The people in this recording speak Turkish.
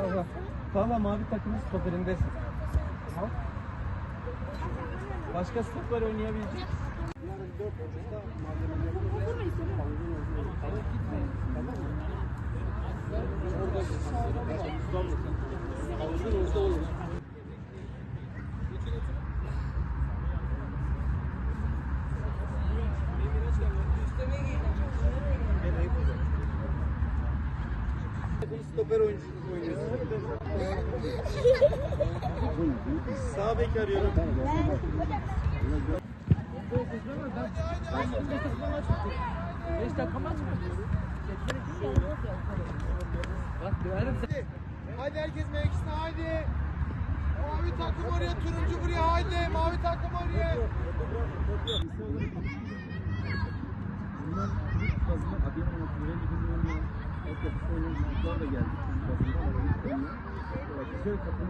Tamam. Tamam mavi takımın stoperindesin. Başka stoplar oynayabilecek. Stoper oyuncu oynuyorsun. Sağ bek arıyorum. Beş dakika maç mı? Bak döverim seni. Hadi herkes mevkisine haydi. Mavi takım oraya, turuncu buraya haydi. Mavi takım oraya. Bunlar ilk fazla Adıyaman Okulları Ligi'nde oynayan altyapısı oynayan çocuklar da geldi. Çocuk bazında ama ilk oynayan. Güzel takımlar